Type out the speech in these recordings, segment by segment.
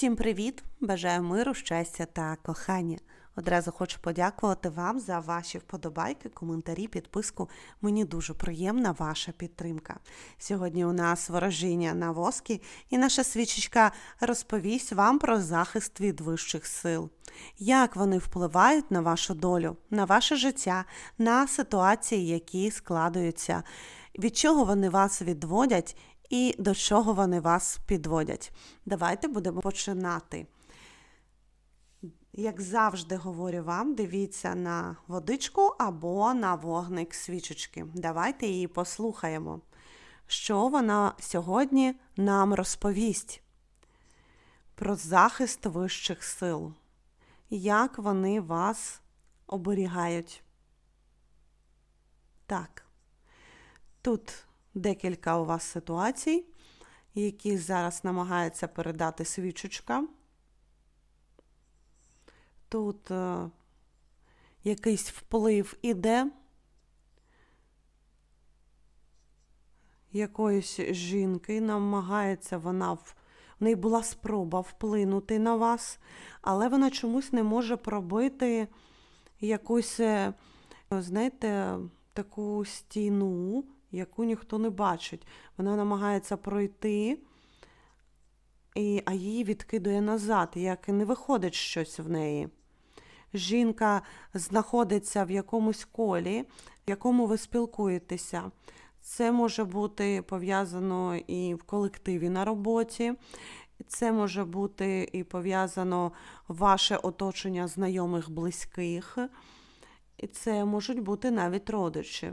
Всім привіт! Бажаю миру, щастя та кохання. Одразу хочу подякувати вам за ваші вподобайки, коментарі, підписку. Мені дуже приємна ваша підтримка. Сьогодні у нас ворожіння на воскі, і наша свічечка розповість вам про захист від вищих сил, як вони впливають на вашу долю, на ваше життя, на ситуації, які складуються, від чого вони вас відводять і до чого вони вас підводять. Давайте будемо починати. Як завжди говорю вам, дивіться на водичку або на вогник свічечки. Давайте її послухаємо, що вона сьогодні нам розповість про захист вищих сил, як вони вас оберігають. Так, тут декілька у вас ситуацій, які зараз намагається передати свічечка. Тут е, якийсь вплив іде якоїсь жінки, намагається вона в. В неї була спроба вплинути на вас, але вона чомусь не може пробити якусь, е, знаєте, таку стіну, яку ніхто не бачить. Вона намагається пройти, і, а її відкидує назад, як і не виходить щось в неї. Жінка знаходиться в якомусь колі, в якому ви спілкуєтеся. Це може бути пов'язано і в колективі на роботі, це може бути і пов'язано ваше оточення знайомих близьких, і це можуть бути навіть родичі.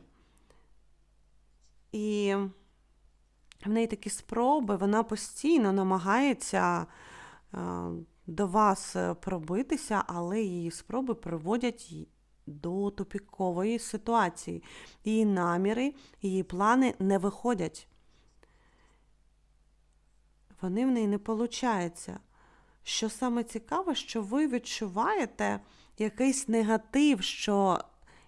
І в неї такі спроби, вона постійно намагається е, до вас пробитися, але її спроби приводять до тупікової ситуації. Її наміри, її плани не виходять. Вони в неї не получаються. Що саме цікаве, що ви відчуваєте якийсь негатив, що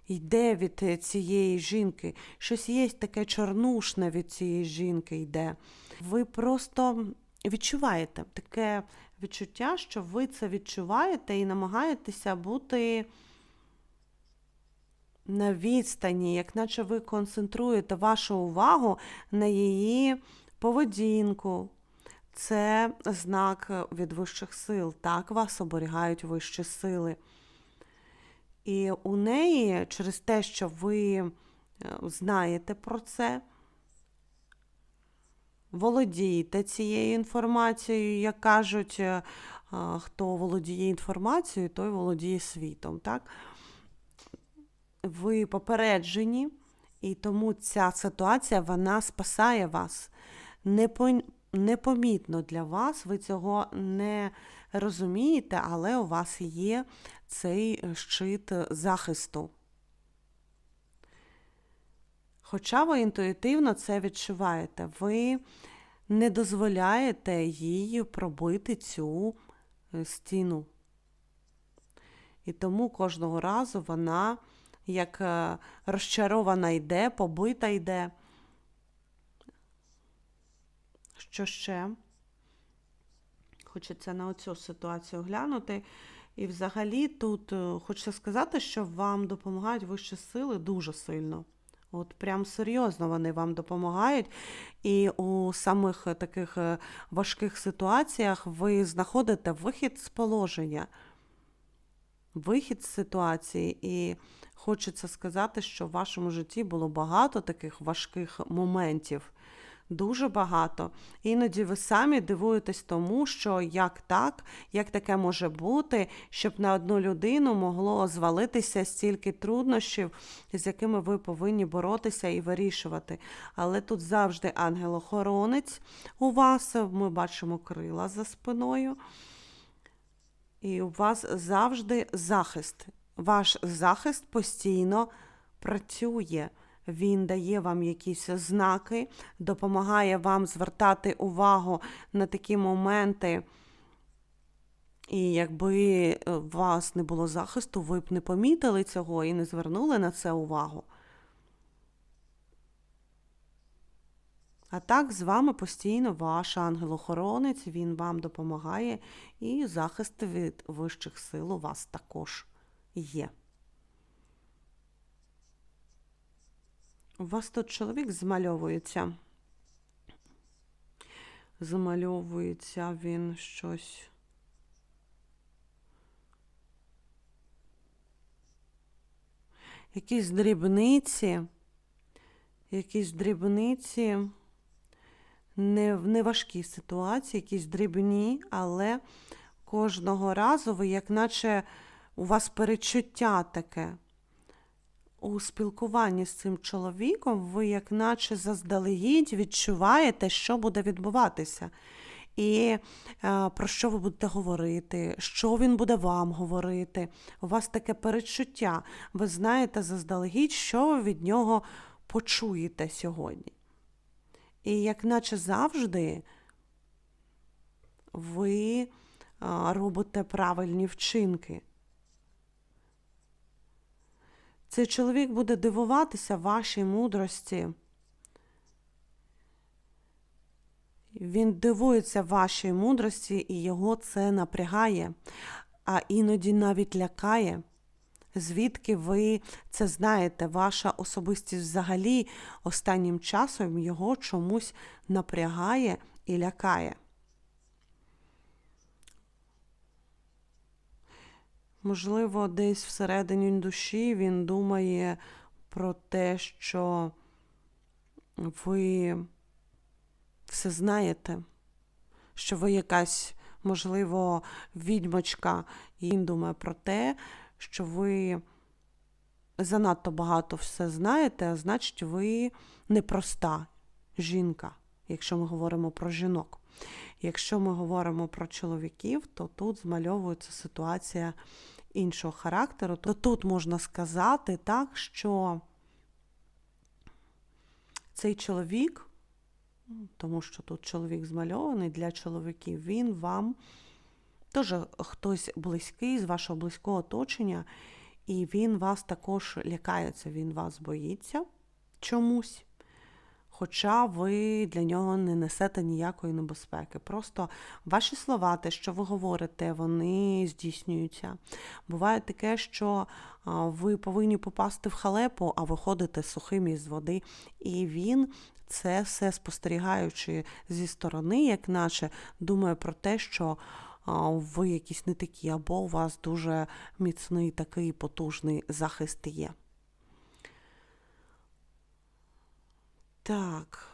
йде від цієї жінки. Щось є таке чорнушне від цієї жінки йде. Ви просто відчуваєте таке відчуття, що ви це відчуваєте і намагаєтеся бути на відстані, як наче ви концентруєте вашу увагу на її поведінку. Це знак від вищих сил. Так вас оберігають вищі сили. І у неї через те, що ви знаєте про це, володієте цією інформацією, як кажуть, хто володіє інформацією, той володіє світом. Так? Ви попереджені, і тому ця ситуація вона спасає вас. Непомітно для вас, ви цього не розумієте, але у вас є цей щит захисту. Хоча ви інтуїтивно це відчуваєте, ви не дозволяєте їй пробити цю е, стіну. І тому кожного разу вона, як е, розчарована йде, побита йде. Що ще? Хочеться на оцю ситуацію глянути. І взагалі тут е, хочеться сказати, що вам допомагають вищі сили дуже сильно. От прям серйозно вони вам допомагають. І у самих таких е, важких ситуаціях ви знаходите вихід з положення, вихід з ситуації. І хочеться сказати, що в вашому житті було багато таких важких моментів дуже багато. Іноді ви самі дивуєтесь тому, що як так, як таке може бути, щоб на одну людину могло звалитися стільки труднощів, з якими ви повинні боротися і вирішувати. Але тут завжди ангел-охоронець у вас, ми бачимо крила за спиною. І у вас завжди захист. Ваш захист постійно працює. Він дає вам якісь знаки, допомагає вам звертати увагу на такі моменти. І якби у вас не було захисту, ви б не помітили цього і не звернули на це увагу. А так, з вами постійно ваш ангел-охоронець, він вам допомагає, і захист від вищих сил у вас також є. У вас тут чоловік змальовується. Змальовується він щось. Якісь дрібниці, якісь дрібниці, не, в неважкі ситуації, якісь дрібні, але кожного разу ви, як наче у вас перечуття таке. У спілкуванні з цим чоловіком ви, як наче заздалегідь, відчуваєте, що буде відбуватися. І е, про що ви будете говорити, що він буде вам говорити. У вас таке передчуття. Ви знаєте заздалегідь, що ви від нього почуєте сьогодні. І як наче завжди, ви е, робите правильні вчинки. Цей чоловік буде дивуватися вашій мудрості. Він дивується вашій мудрості, і його це напрягає, а іноді навіть лякає. Звідки ви це знаєте, ваша особистість взагалі останнім часом його чомусь напрягає і лякає. Можливо, десь всередині душі він думає про те, що ви все знаєте, що ви якась, можливо, відьмочка, і він думає про те, що ви занадто багато все знаєте, а значить, ви непроста жінка, якщо ми говоримо про жінок. Якщо ми говоримо про чоловіків, то тут змальовується ситуація іншого характеру. То тут можна сказати так, що цей чоловік, тому що тут чоловік змальований для чоловіків, він вам теж хтось близький з вашого близького оточення, і він вас також лякається, він вас боїться чомусь хоча ви для нього не несете ніякої небезпеки. Просто ваші слова, те, що ви говорите, вони здійснюються. Буває таке, що ви повинні попасти в халепу, а виходите сухим із води, і він. Це все спостерігаючи зі сторони, як наче думає про те, що ви якісь не такі, або у вас дуже міцний такий потужний захист є. Так.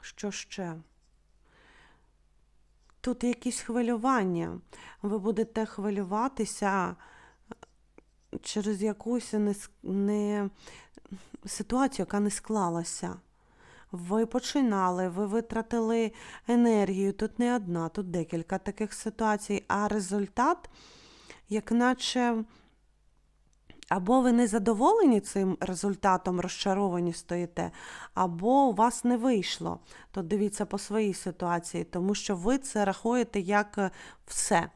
Що ще? Тут якісь хвилювання. Ви будете хвилюватися через якусь не, не, ситуацію, яка не склалася. Ви починали, ви витратили енергію. Тут не одна, тут декілька таких ситуацій, а результат як наче або ви не задоволені цим результатом, розчаровані стоїте, або у вас не вийшло. То дивіться по своїй ситуації, тому що ви це рахуєте як е, все.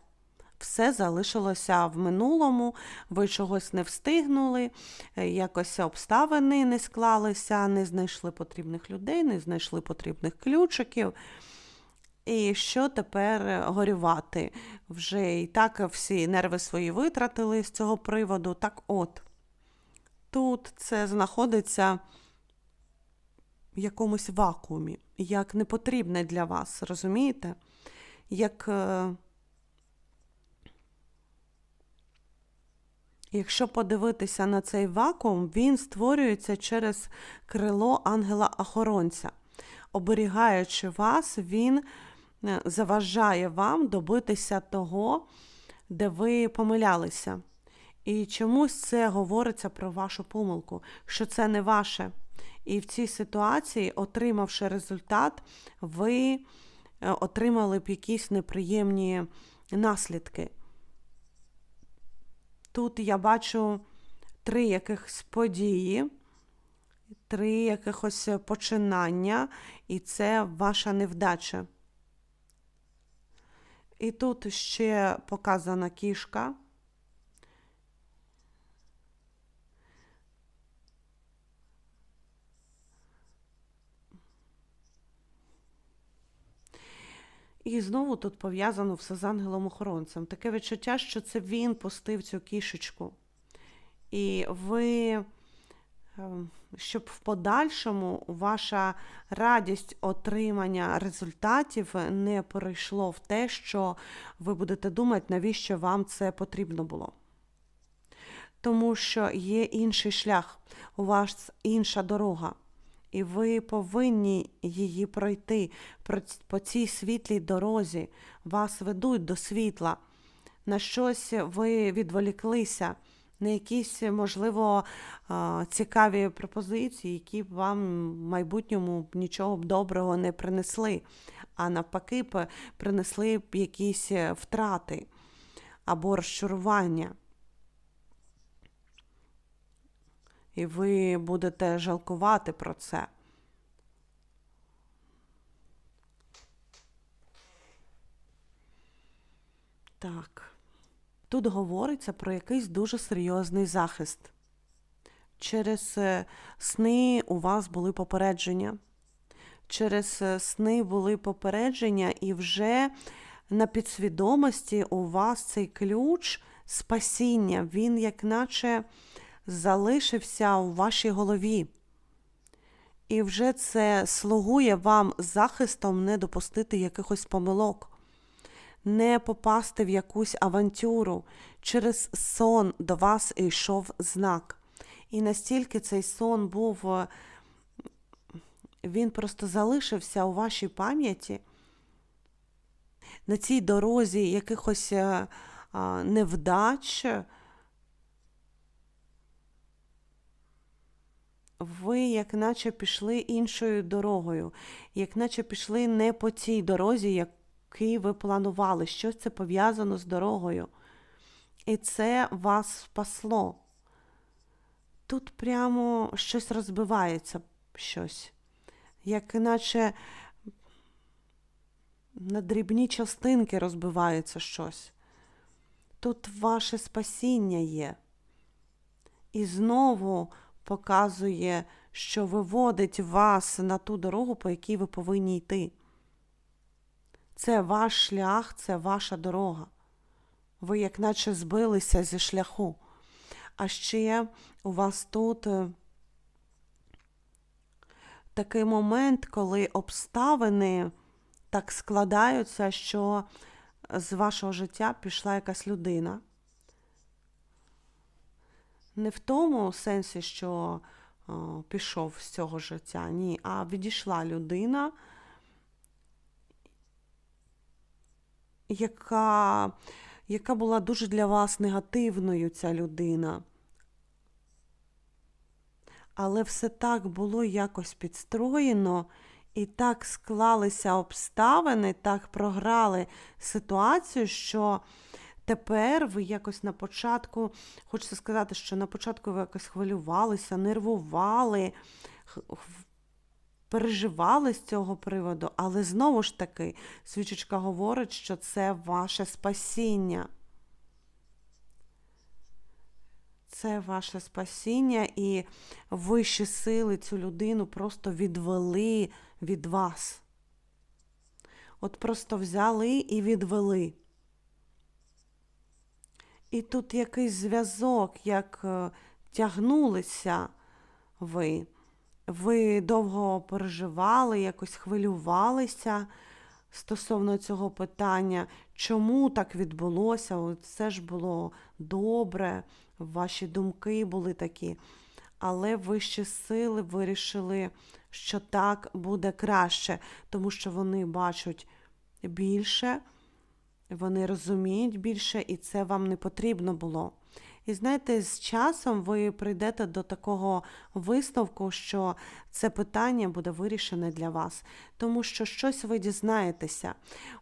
Все залишилося в минулому, ви чогось не встигнули, е, якось обставини не склалися, не знайшли потрібних людей, не знайшли потрібних ключиків. І що тепер горювати? Вже і так всі нерви свої витратили з цього приводу. Так от, тут це знаходиться в якомусь вакуумі, як непотрібне для вас, розумієте? Як. Е, якщо подивитися на цей вакуум, він створюється через крило ангела-охоронця. Оберігаючи вас, він Е, заважає вам добитися того, де ви помилялися. І чомусь це говориться про вашу помилку, що це не ваше. І в цій ситуації, отримавши результат, ви е, отримали б якісь неприємні наслідки. Тут я бачу три якихось події, три якихось починання, і це ваша невдача. І тут ще показана кішка. І знову тут пов'язано все з ангелом-охоронцем. Таке відчуття, що це він пустив цю кішечку. І ви щоб в подальшому ваша радість отримання результатів не перейшло в те, що ви будете думати, навіщо вам це потрібно було. Тому що є інший шлях, у вас інша дорога. І ви повинні її пройти по цій світлій дорозі. Вас ведуть до світла. На щось ви відволіклися, на якісь, можливо, цікаві пропозиції, які б вам в майбутньому нічого б доброго не принесли, а навпаки, б принесли б якісь е, втрати або розчарування. І ви будете жалкувати про це. Так. Тут говориться про якийсь дуже серйозний захист. Через е, сни у вас були попередження. Через е, сни були попередження, і вже на підсвідомості у вас цей ключ спасіння, він як наче залишився у вашій голові. І вже це слугує вам захистом не допустити якихось помилок, не попасти в якусь авантюру. Через сон до вас йшов знак. І настільки цей сон був, е, він просто залишився у вашій пам'яті. На цій дорозі якихось е, невдач. ви як наче пішли іншою дорогою, як наче пішли не по цій дорозі, якій ви планували. Щось це пов'язано з дорогою. І це вас спасло. Тут прямо щось розбивається, щось, як наче на дрібні частинки розбивається щось. Тут ваше спасіння є. І знову показує, що виводить вас на ту дорогу, по якій ви повинні йти. Це ваш шлях, це ваша дорога. Ви як наче збилися зі шляху. А ще у вас тут е, такий момент, коли обставини так складаються, що з вашого життя пішла якась людина. Не в тому сенсі, що о, пішов з цього життя, ні, а відійшла людина, яка, яка була дуже для вас негативною, ця людина. Але все так було якось підстроєно, і так склалися обставини, так програли ситуацію, що тепер ви якось на початку, хочеться сказати, що на початку ви якось хвилювалися, нервували, переживали з цього приводу, але знову ж таки, свічечка говорить, що це ваше спасіння. Це ваше спасіння, і вищі сили цю людину просто відвели від вас. От просто взяли і відвели. І тут якийсь зв'язок, як е, тягнулися ви. Ви довго переживали, якось хвилювалися стосовно цього питання, чому так відбулося? От ж було добре, ваші думки були такі. Але вищі сили вирішили, що так буде краще, тому що вони бачать більше, вони розуміють більше, і це вам не потрібно було. І знаєте, з часом ви прийдете до такого висновку, що це питання буде вирішене для вас, тому що щось ви дізнаєтеся.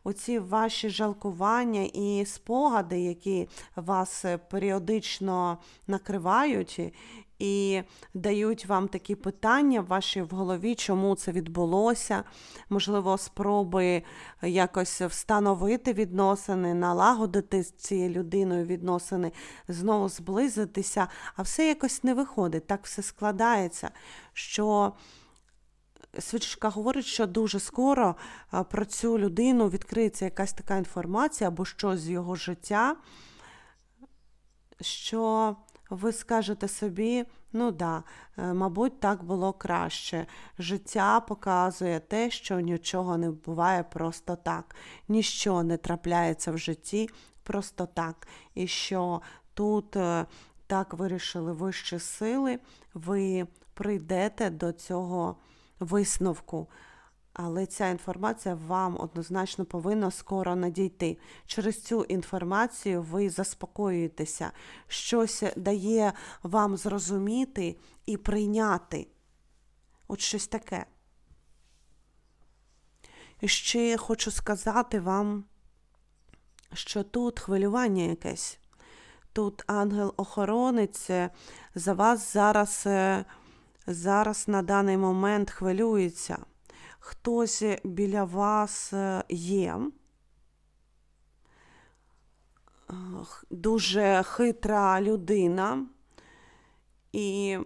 Оці ваші жалкування і спогади, які вас е, періодично накривають, і дають вам такі питання в вашій в голові, чому це відбулося, можливо, спроби якось встановити відносини, налагодити з цією людиною відносини, знову зблизитися, а все якось не виходить. Так все складається, що свічка говорить, що дуже скоро про цю людину відкриється якась така інформація або щось з його життя, що ви скажете собі, ну да, е, мабуть, так було краще. Життя показує те, що нічого не буває просто так, ніщо не трапляється в житті просто так. І що тут е, так вирішили вищі сили, ви прийдете до цього висновку. Але ця інформація вам однозначно повинна скоро надійти. Через цю інформацію ви заспокоюєтеся, щось дає вам зрозуміти і прийняти. От щось таке. І ще хочу сказати вам, що тут хвилювання якесь. Тут ангел-охоронець е, за вас зараз, е, зараз на даний момент хвилюється. Хтось біля вас е, є. Е, Дуже хитра людина, і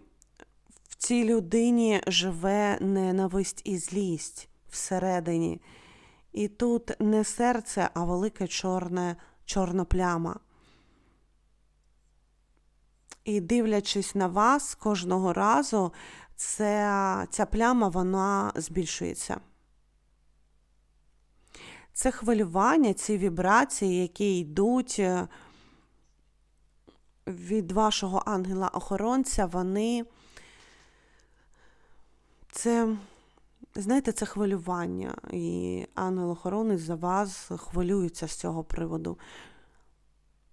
в цій людині живе ненависть і злість всередині. І тут не серце, а велике чорне, чорна пляма. І дивлячись на вас кожного разу, це, ця пляма вона збільшується. Це хвилювання, ці вібрації, які йдуть е, від вашого ангела-охоронця, вони це, знаєте, це хвилювання. І ангел-охоронець за вас хвилюється з цього приводу.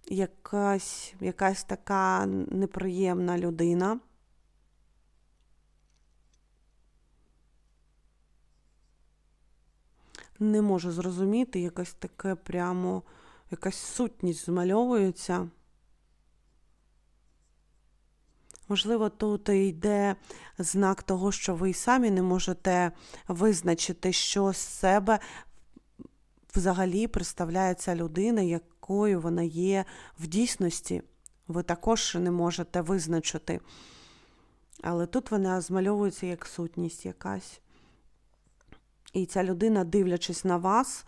Якась, якась така неприємна людина. Не можу зрозуміти, якась таке прямо, якась сутність змальовується. Можливо, тут йде знак того, що ви й самі не можете визначити, що з себе взагалі представляє ця людина, якою вона є в дійсності. Ви також не можете визначити. Але тут вона змальовується як сутність якась. І ця людина, дивлячись на вас,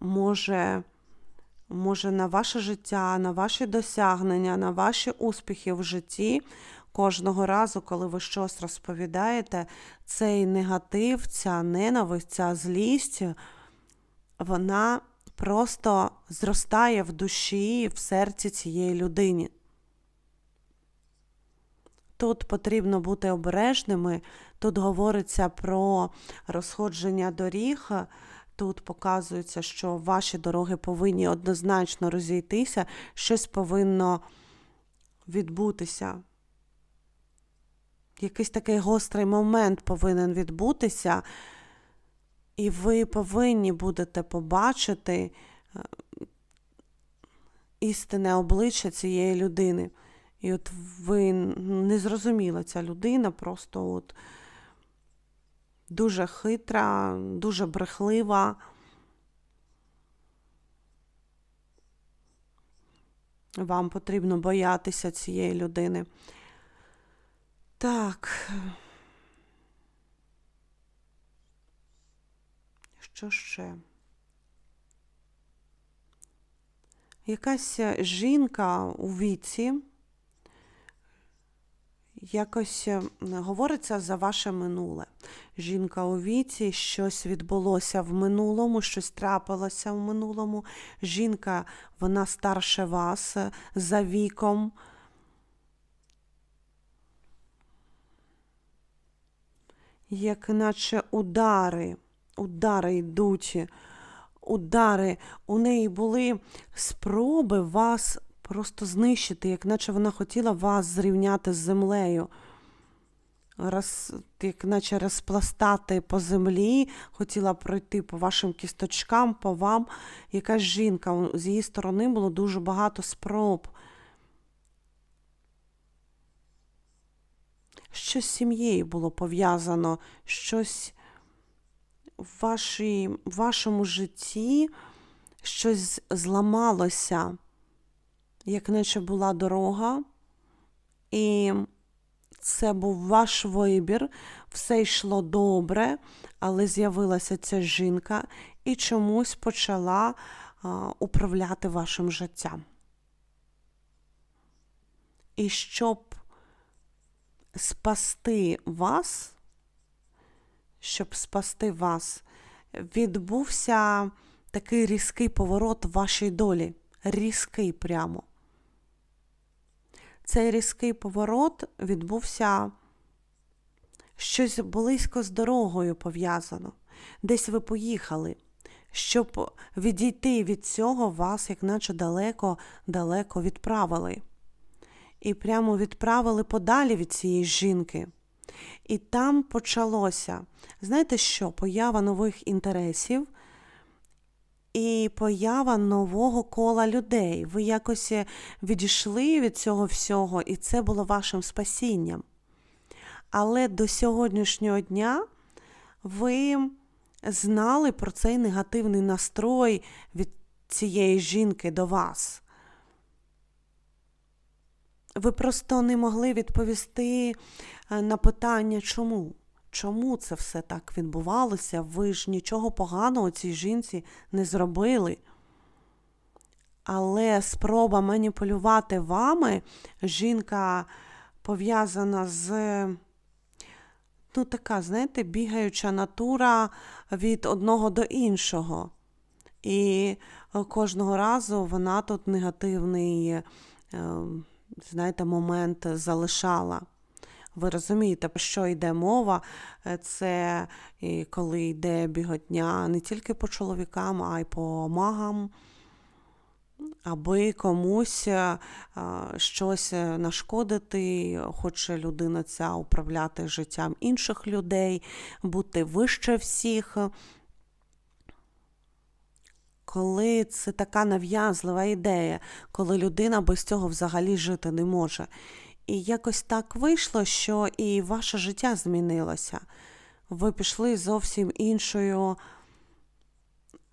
може, може на ваше життя, на ваші досягнення, на ваші успіхи в житті. Кожного разу, коли ви щось розповідаєте, цей негатив, ця ненависть, ця злість, вона просто зростає в душі, в серці цієї людини. Тут потрібно бути обережними. Тут говориться про розходження доріг. Тут показується, що ваші дороги повинні однозначно розійтися, щось повинно відбутися. Якийсь такий гострий момент повинен відбутися, і ви повинні будете побачити е, істинне обличчя цієї людини. І от ви не зрозуміла ця людина, просто от дуже хитра, дуже брехлива. Вам потрібно боятися цієї людини. Так. Що ще? Якась жінка у віці якось е, говориться за ваше минуле. Жінка у віці, щось відбулося в минулому, щось трапилося в минулому. Жінка, вона старше вас е, за віком. Як наче удари, удари йдуть, удари. У неї були спроби вас просто знищити, як наче вона хотіла вас зрівняти з землею. Роз, як наче розпластати по землі, хотіла пройти по вашим кісточкам, по вам. Якась жінка. З її сторони було дуже багато спроб. Щось з сім'єю було пов'язано, щось в, вашій, в вашому житті щось зламалося як наче була дорога, і це був ваш вибір, все йшло добре, але з'явилася ця жінка і чомусь почала управляти вашим життям. І щоб спасти вас, щоб спасти вас, відбувся такий різкий поворот в вашій долі. Різкий прямо. Цей різкий поворот відбувся щось близько з дорогою пов'язано. Десь ви поїхали. Щоб відійти від цього, вас, як наче далеко-далеко відправили. І прямо відправили подалі від цієї жінки. І там почалося, знаєте що? Поява нових інтересів і поява нового кола людей. Ви якось відійшли від цього всього, і це було вашим спасінням. Але до сьогоднішнього дня ви знали про цей негативний настрой від цієї жінки до вас. Ви просто не могли відповісти е, на питання, чому? Чому це все так відбувалося? Ви ж нічого поганого цій жінці не зробили. Але спроба маніпулювати вами, жінка пов'язана з, ну, така, знаєте, бігаюча натура від одного до іншого. І кожного разу вона тут негативний, ем, знаєте, момент залишала. Ви розумієте, про що йде мова? Е, це коли йде біготня не тільки по чоловікам, а й по магам, аби комусь е, щось нашкодити, хоче людина ця управляти життям інших людей, бути вище всіх. Коли це така нав'язлива ідея, коли людина без цього взагалі жити не може. І якось так вийшло, що і ваше життя змінилося. Ви пішли зовсім іншою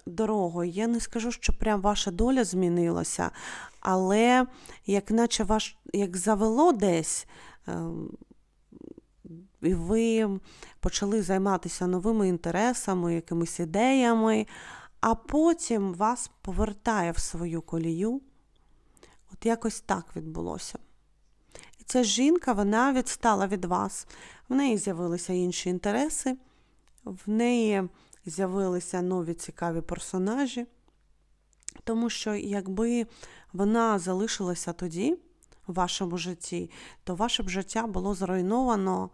дорогою. Я не скажу, що прям ваша доля змінилася, але як наче ваш, як завело десь, ем, і ви почали займатися новими інтересами, якимись ідеями, а потім вас повертає в свою колію. От якось так відбулося. І ця жінка вона відстала від вас. В неї з'явилися інші інтереси, в неї з'явилися нові цікаві персонажі. Тому що, якби вона залишилася тоді, в вашому житті, то ваше б життя було зруйновано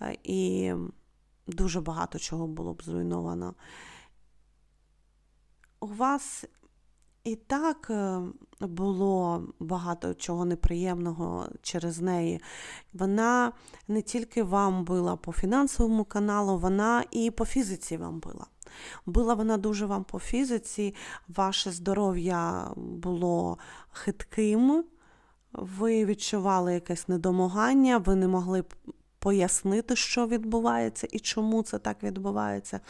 е, і дуже багато чого було б зруйновано. У вас і так е, було багато чого неприємного через неї. Вона не тільки вам била по фінансовому каналу, вона і по фізиці вам била. Била вона дуже вам по фізиці, ваше здоров'я було хитким, ви відчували якесь недомагання, ви не могли пояснити, що відбувається і чому це так відбувається.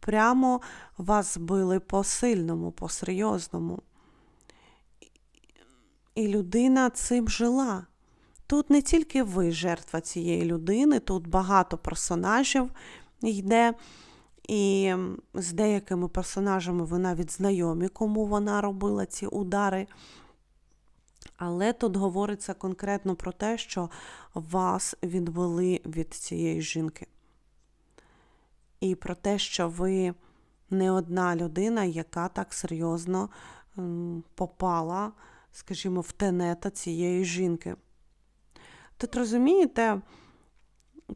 Прямо вас били по-сильному, по-серйозному. І людина цим жила. Тут не тільки ви жертва цієї людини, тут багато персонажів йде. І з деякими персонажами ви навіть знайомі, кому вона робила ці удари. Але тут говориться конкретно про те, що вас відвели від цієї жінки. І про те, що ви не одна людина, яка так серйозно попала, скажімо, в тенета цієї жінки. Тут розумієте,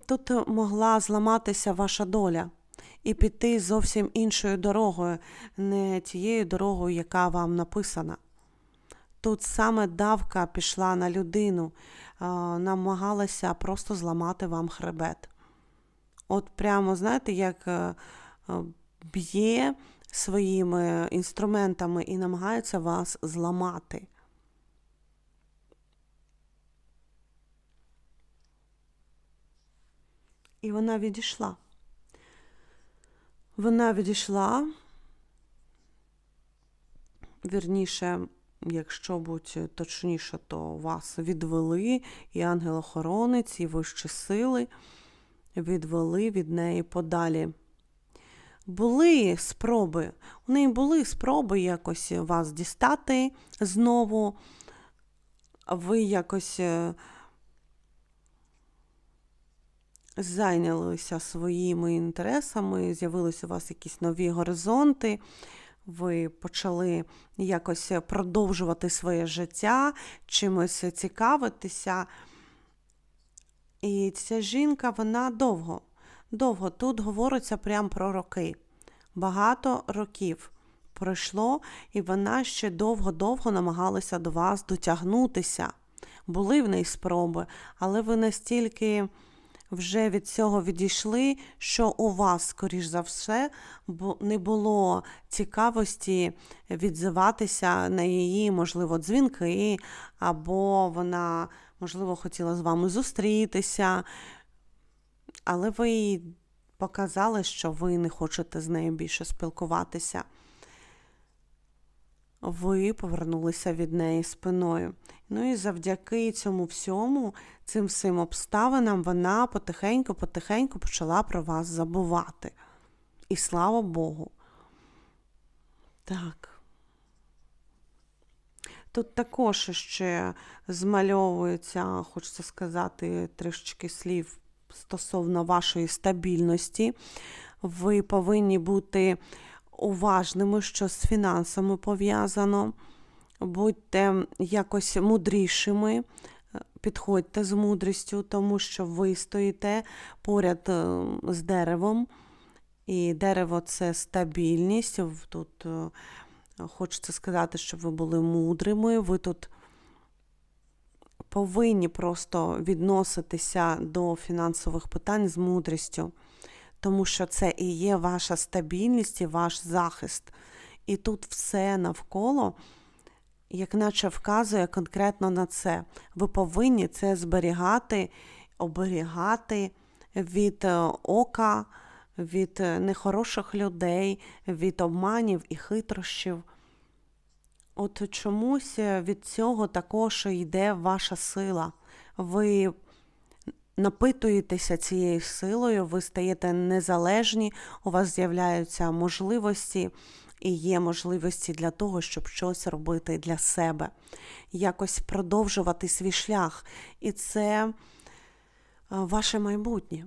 тут могла зламатися ваша доля і піти зовсім іншою дорогою, не тією дорогою, яка вам написана. Тут саме давка пішла на людину, намагалася просто зламати вам хребет. От прямо, знаєте, як е, б'є своїми інструментами і намагається вас зламати. І вона відійшла. Вона відійшла, вірніше, якщо бути точніше, то вас відвели і ангел-охоронець, і вищі сили відвели від неї подалі. Були спроби, у неї були спроби якось вас дістати знову. Ви якось е, зайнялися своїми інтересами, з'явилися у вас якісь нові горизонти, ви почали якось продовжувати своє життя, чимось цікавитися. І ця жінка, вона довго, довго тут говориться прямо про роки. Багато років пройшло, і вона ще довго-довго намагалася до вас дотягнутися. Були в неї спроби, але ви настільки вже від цього відійшли, що у вас, скоріш за все, не було цікавості відзиватися на її, можливо, дзвінки, або вона, можливо, хотіла з вами зустрітися, але ви їй показали, що ви не хочете з нею більше спілкуватися. Ви повернулися від неї спиною. Ну і завдяки цьому всьому, цим всім обставинам, вона потихеньку-потихеньку почала про вас забувати. І слава Богу. Так. Тут також ще змальовується, хочеться сказати, трішечки слів стосовно вашої стабільності. Ви повинні бути уважними, що з фінансами пов'язано. Будьте якось мудрішими, підходьте з мудрістю, тому що ви стоїте поряд е, з деревом. І дерево це стабільність. Тут е, хочеться сказати, що ви були мудрими. Ви тут повинні просто відноситися до фінансових питань з мудрістю, тому що це і є ваша стабільність і ваш захист. І тут все навколо, як наче вказує конкретно на це. Ви повинні це зберігати, оберігати від е, ока, від е, нехороших людей, від обманів і хитрощів. От чомусь е, від цього також йде ваша сила. Ви напитуєтеся цією силою, ви стаєте незалежні, у вас з'являються можливості і є можливості для того, щоб щось робити для себе, якось продовжувати свій шлях. І це е, ваше майбутнє.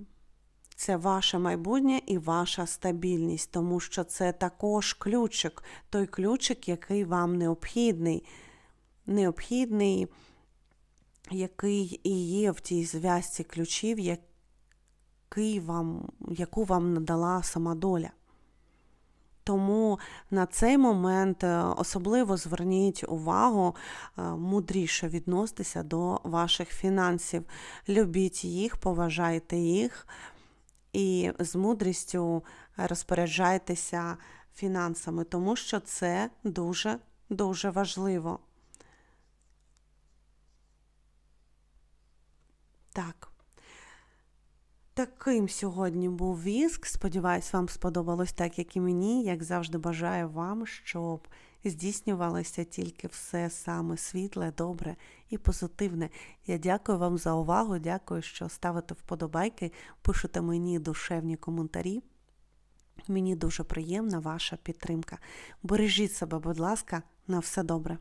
Це ваше майбутнє і ваша стабільність, тому що це також ключик, той ключик, який вам необхідний. Необхідний, який і є в тій зв'язці ключів, який вам, яку вам надала сама доля. Тому на цей момент е, особливо зверніть увагу, е, мудріше відноситися до ваших фінансів. Любіть їх, поважайте їх і з мудрістю розпоряджайтеся фінансами, тому що це дуже дуже важливо. Так. Таким сьогодні був віск. Сподіваюсь, вам сподобалось так, як і мені. Як завжди, бажаю вам, щоб здійснювалося тільки все саме світле, добре і позитивне. Я дякую вам за увагу. Дякую, що ставите вподобайки, пишете мені душевні коментарі. Мені дуже приємна ваша підтримка. Бережіть себе, будь ласка, на все добре.